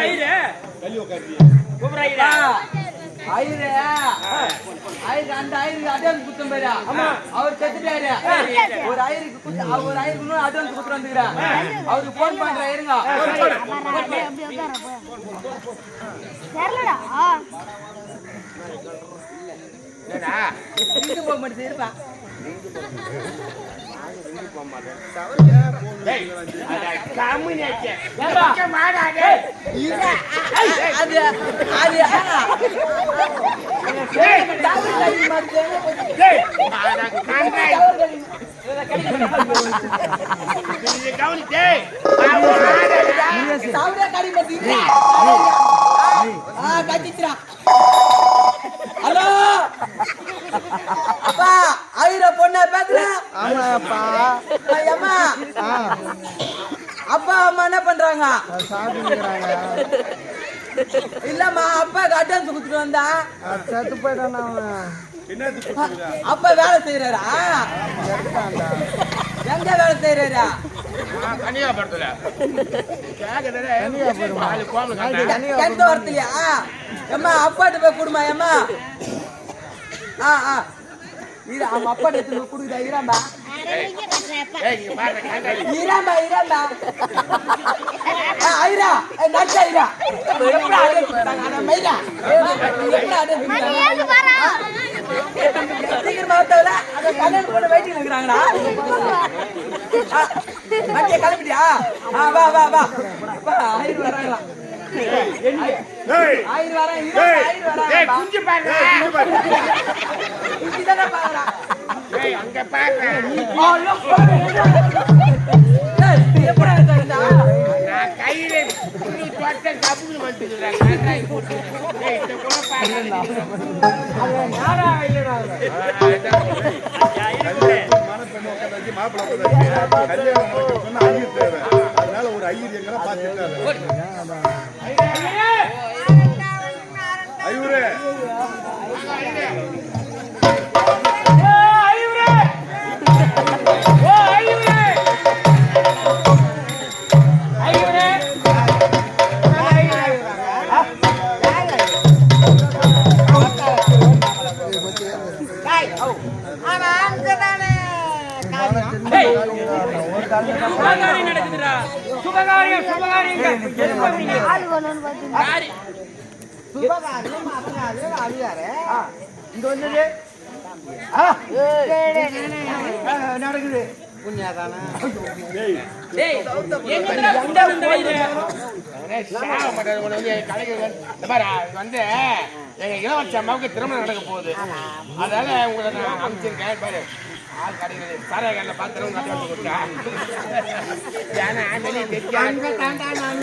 ஐயரு ஐயரு ஐயரு அந்த ஐயருக்கு அட்வான்ஸ் குத்தம் பாரு அவர் செத்துட்டாரு. ஒரு ஐயருக்கு குத்து அவர் ஒரு ஐயருக்கு இன்னும் அட்வான்ஸ் குத்து வந்துக்கிறார் அவருக்கு போன் பண்ற இருங்க. தெரியலடா. போக மாட்டேது இருப்பா. கம்முனு ஹலோ அப்பா ஐயர பொண்ண பேசுற அம்மா ஆ. அப்பா அம்மா என்ன பண்றாங்க? சாப்பிட்டுக்கிறாங்க. இல்லம்மா அப்பாக்கு அட்வான்ஸ் கொடுத்துட்டு வந்தா. செத்து போயிட்டான் அப்பா வேலை செய்யறாரா எங்க வேலை செய்யறாரா. எந்த வரத்துலயா? அம்மா அப்பாட்ட போய் கொடுமா அம்மா. ஆ ஆ. இரு அவன் அப்பாட்ட எடுத்து கொடுக்குதா? இராம்பா இராம்பா இராம்பா ஐரா. நச்ச ஐரா. எப்படி அடே கொடுத்தாங்க? அட மயிரா எப்படி அடே கொடுத்தாங்க? சீக்கிரமா வரத்தவல அத கல்யாணம் பண்ண வெயிட்டிங் இருக்கிறாங்கடா வண்டிய கிளம்பிட்டியா ஆ வா வா வா. வா ஐயர் வராங்களா ஐயர் வரா ஐயர் வரா டேய், குஞ்சு பாருடா. இங்கதானே பாக்குறா. டேய், அங்க நான் கையில தொட்ட சுபகாரியம் நடக்குதுடா. சுபகாரியம், சுபகாரியம். நடக்குது வந்து வந்து எங்க இளவரசி அம்மாவுக்கு திருமணம் நடக்க போகுது அதனால உங்களை நான் பாரு ஆள் கிடைக்கிறது சாராய கடையில் பார்த்துருவோம் கட்ட வச்சு ஏன்னா வெளியே அதான்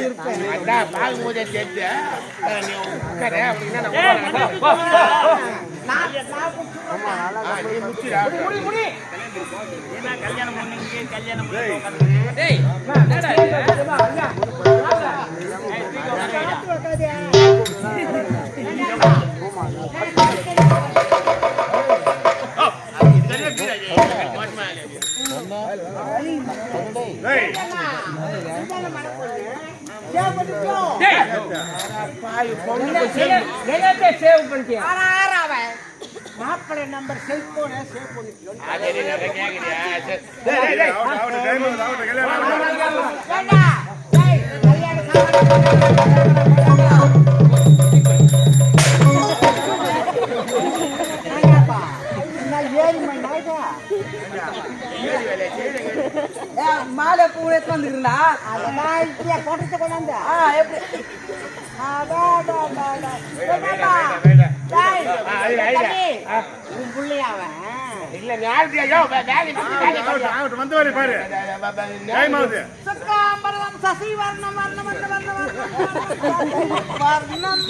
தெரிஞ்சு நீ அப்படின்னா என்னத்தை சேவ் பண்ணிட்டியா மாப்பிள்ளை நம்பர் செல்போனை சேவ் பண்ணிக்கோ மாலை பூ எடுத்து வந்துருந்தா அதெல்லாம் இப்படியா போட்டத்தை கொண்டாந்து எப்படி உன் பிள்ளையா அவன் இல்ல ஞாயிற்று ஐயோ வேலை வந்து வரை பாரு. ப- ப- டைம் ஆகுது சுக்காம்பரம் சசி வர்ணம் வர்ணம் வர்ணம் வர்ணம் வர்ணம் வர்ணம்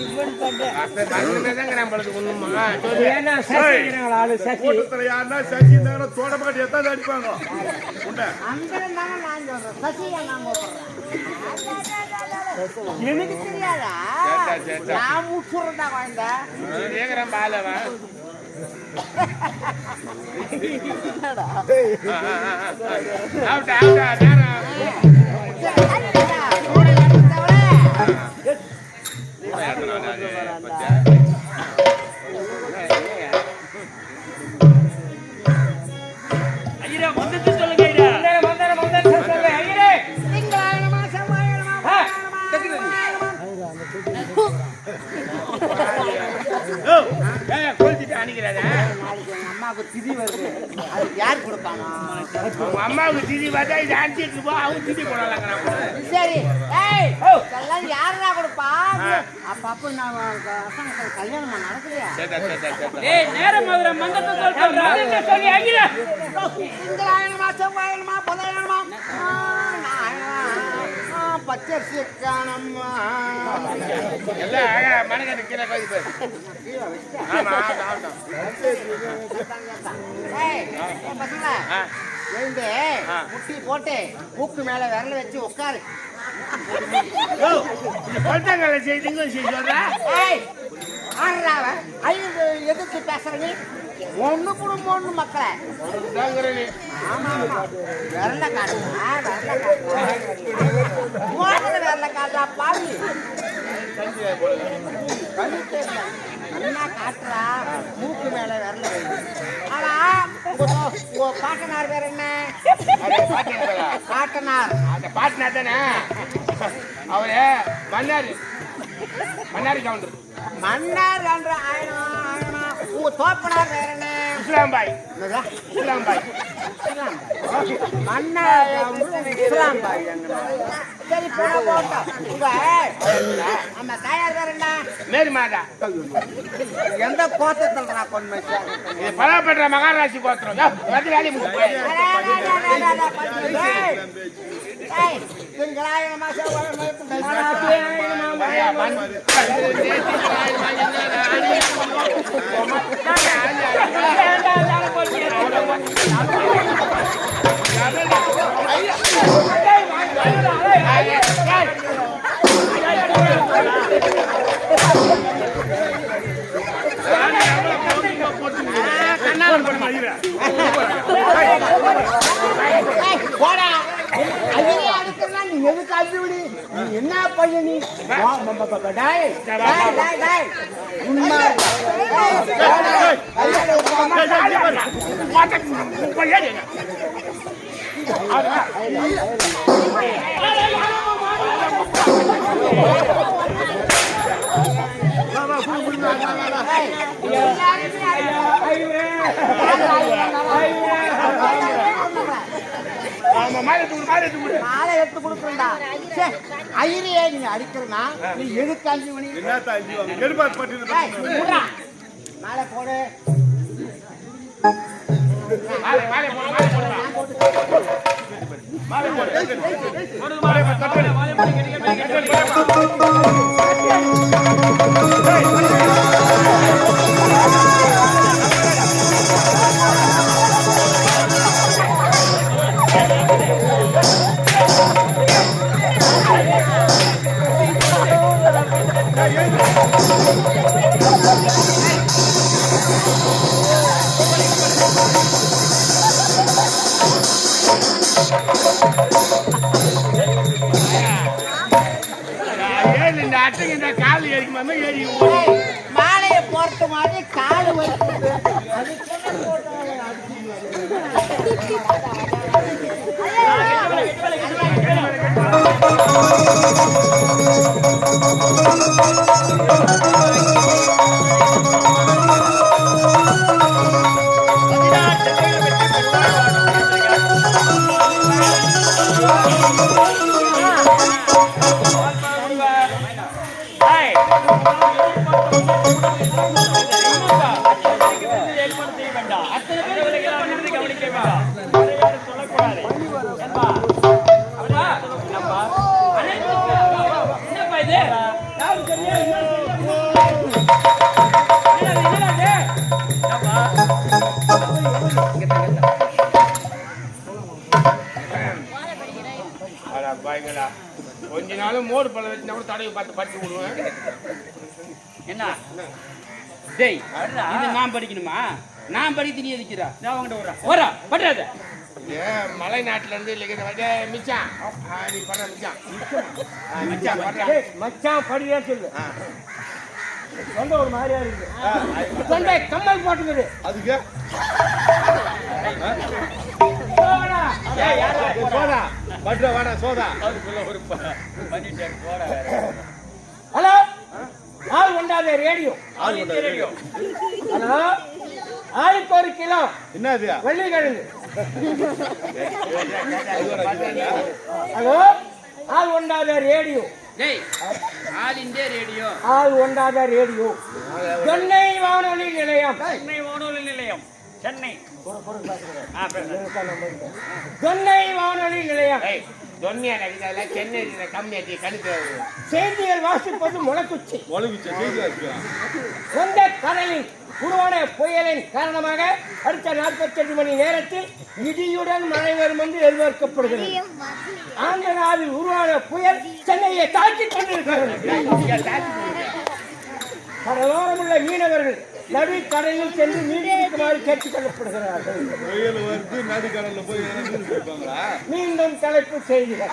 அப்ப மறந்துட்டே தாங்க நம்மளுக்கு ஒண்ணுமா சொல்லு. கூட்டத்துல யாருன்னா சசி இருந்தாங்கன்னா தோட்டப்பாட்டி எத்தான் அடிப்பாங்க? உண்டை அந்த தானே நான் சொல்றேன் சசியா நான் சொல்றேன் எனக்கு தெரியாதா. நான் முச்சுறதா குழந்தை இது கேக்குறேன் ஐயா வந்து திதி வருது. அதுக்கு யார் கொடுப்பானா? உங்க அம்மாவுக்கு திதி பார்த்தா இது அடிச்சிட்டு போ அவங்க திதி போடலாங்கிறாங்க சரி. ஏய் இதெல்லாம் யாருடா கொடுப்பா? அப்ப அப்ப நான் கல்யாணம் நடக்கலையா? ஏய் நேரம் மதுரை மங்கத்தை சொல்றேன் சொல்லி அகில திங்களாயனமா செவ்வாயனமா புதனமா பச்சரிசி காணம்மா எல்லாம் கீழே கோதி. எழுந்து ஆ. முட்டி போட்டு மூக்கு மேல விரல வச்சு உட்காரு பழத்தங்களை செய்தீங்க சொல்றா. ஐயோ எதிர்த்து பேசுற நீ ஒண்ணு குடும்பம் ஒண்ணு மக்களை. விரல காட்டுறா விரல காட்டுறா பாவி. நல்லா காட்டுறா. மூக்கு மேல விரல ஆனா உங்க பாட்டனார் பேர் என்ன? பாட்டனார். அந்த பாட்டினா தானே? அவரு மன்னாரி. மன்னாரி கவுண்டர். மன்னார் ஆயனா ஆயனா உங்க தோப்பனார் பேர் என்ன இஸ்லாம் பாய்? இஸ்லாம் பாய். மன்னார் இஸ்லாம் பாய் சரி போட போட்டோம் உங்க நம்ம தாயார் பேர் என்ன மேரி மாதா எந்த கோத்தத்தில் நான் கொண்டு இது பலாப்பற்ற மகாராசி கோத்திரம் யோ, வந்து வேலையை முடிச்சு போய். ஐயா, மண்- என்ன பையன் நீ உண்மை. மாலை மாலை. மாலை எடுத்து கொடுக்குறா ஐயரையே நீ அடிக்கிறனா? நீ எதுக்கு அஞ்சு மணி? அஞ்சுவாங்க கெடுபாக்கு பட்டு டேய், விட்றா. மாலை போடு. மாலை, மாலை போடு, மாலை போடுமா. மாலை போடு. Thank you. தடவை பார்த்து படிச்சு விடுவேன். என்ன? டேய் இது நான் படிக்கணுமா? நான் படிக்க நீ எதுக்குறா நான் உங்ககிட்ட வரேன் வரா பண்றாத ஏன் மலை நாட்டுல இருந்து மிச்சான். நீ பண்ற மிச்சான். மிச்சான் மச்சான் படியா சொல்லு. ஆ. சொந்த ஒரு மாதிரியா இருக்கு. சொந்த கம்மல் போட்டுக்குது. அதுக்கு? சோதா பட்ற வாடா சோதா ஹலோ? ஆள் கொண்டாத ரேடியோ. ஆள் கொண்டாத ரேடியோ ஹலோ? ஆளுக்கு ஒரு கிலோ. என்னது? வெள்ளிக்கிழங்கு. ஹலோ? ஆள் ஒன்றாத ரேடியோ. டேய் ஆல் இந்தியா ரேடியோ. ஆள் ஒன்றாத ரேடியோ. சென்னை வானொலி நிலையம். சென்னை வானொலி நிலையம். சென்னை. சென்னை வானொலி நிலையம். ஏய், தொன்னியா நடிக்கிறதுல சென்னை கம்மியாட்டி கணக்கு செய்திகள் வாசிப்பது முளக்குச்சி. சொந்த கடலில் உருவான புயலின் காரணமாக அடுத்த 48 மணி நேரத்தில் இடியுடன் மழை வரும் என்று எதிர்பார்க்கப்படுகிறது. ஆந்திர நாளில் உருவான புயல் சென்னையை தாக்கிக் கொண்டிருக்கிறது. கடலோரம் உள்ள மீனவர்கள் நடு கடலில் சென்று மீன் பிடிக்குமாறு கேட்டுக் கொள்ளப்படுகிறார்கள் புயல் நடுக்கடல்ல போய் இருப்பாங்களா மீண்டும் தலைப்பு செய்திகள்.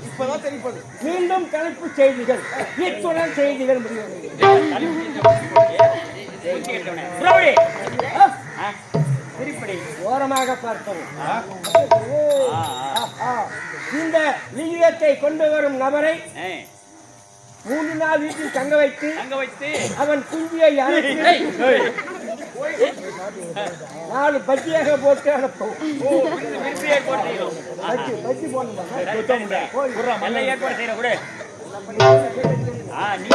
இப்பதான் தெரிப்பது மீண்டும் தலைப்பு செய்திகள். இத்துடன் செய்திகள் முடிவடைகிறது. திருப்படி ஓரமாக பார்க்கவும். இந்த லிங்கத்தை கொண்டு வரும் நபரை மூன்று நாள் வீட்டில் தங்க வைத்து அங்க வைத்து அவன் குஞ்சியை நாலு பஜ்ஜியாக போட்டு போட்டீங்க பஜ்ஜி போடணும்? ஏற்பாடு செய்யற கூட. நீ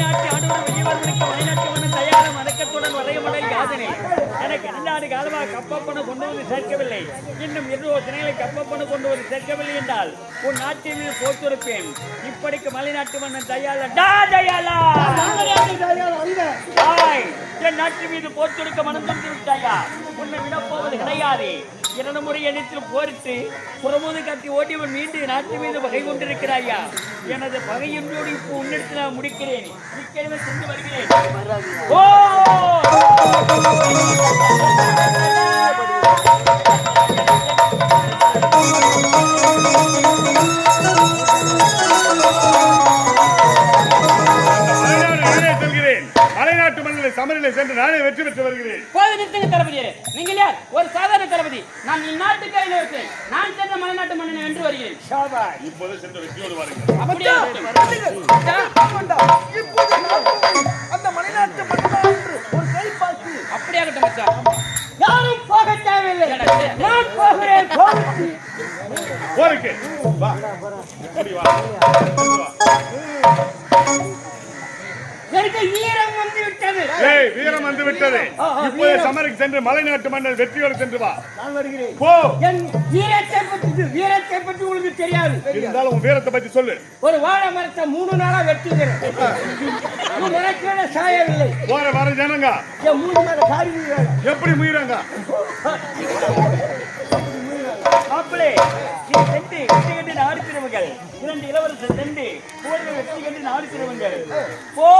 நாட்டு வரையமலை எனக்கு இரண்டாண்டு காலமாக கப்பப்பண கொண்டு வந்து சேர்க்கவில்லை. இன்னும் இருபது தினங்களை கப்பப்பண கொண்டு வந்து சேர்க்கவில்லை என்றால் உன் நாட்டின் மீது போத்துரைப்பேன் இப்படிக்கு மலைநாட்டு மன்னன் தயாள டா தயாலா என் நாட்டின் மீது போர் மனம் தந்து விட்டாயா உன்னை விடப்போவது கிடையாது. இரண்டு முறை எண்ணத்தில் போரிட்டு புறமுது காட்டி ஓட்டியவன் மீண்டும் நாட்டு மீது பகை கொண்டிருக்கிறாயா? எனது பகையின்றோடு இப்போ உன்னிடத்தில் நான் முடிக்கிறேன். சென்று வருகிறேன். ஓ! மலைநாட்டு மண்ணில் சமநிலை சென்று நானே வெற்றி பெற்று வருகிறேன். போது நிறுத்துங்க தளபதியாரே நீங்கள் யார்? ஒரு சாதாரண தளபதி நான் இந்நாட்டுக்கு இளவரசன் நான் சென்ற மலைநாட்டு மன்னனை வென்று வருகிறேன். இப்போது சென்று வெற்றியோடு அப்படியே அந்த மலைநாட்டு மன்னன் என்று ஒரு கை பார்த்து. அப்படியாகட்டும் மச்சான். யாரும் போக தேவையில்லை. நான் போகிறேன் போகிறேன். போருக்கு வா இப்படி வா இப்படி வா. எனக்கு ஈரம் வந்து விட்டது ஏய் வீரம் வந்து விட்டது இப்போது வீரம். சமருக்கு சென்று மலைநாட்டு மன்னர் வெற்றியோடு சென்று வா. நான் வருகிறேன். போ. என் வீரத்தை பற்றி வீரத்தை பற்றி உங்களுக்கு தெரியாது. இருந்தாலும் உன் வீரத்தை பத்தி சொல்லு. ஒரு வாழை மரத்தை மூணு நாளா வெட்டுகிறேன். வேலை சாயவில்லை. போற வர ஜனங்க. என் மூணு மேல காரி எப்படி முயறாங்க. மாப்பிளே. நாடு இரண்டு இளவரசர் சென்று போரில் வெற்றி கண்டு நாடு திருவுங்கள் போ!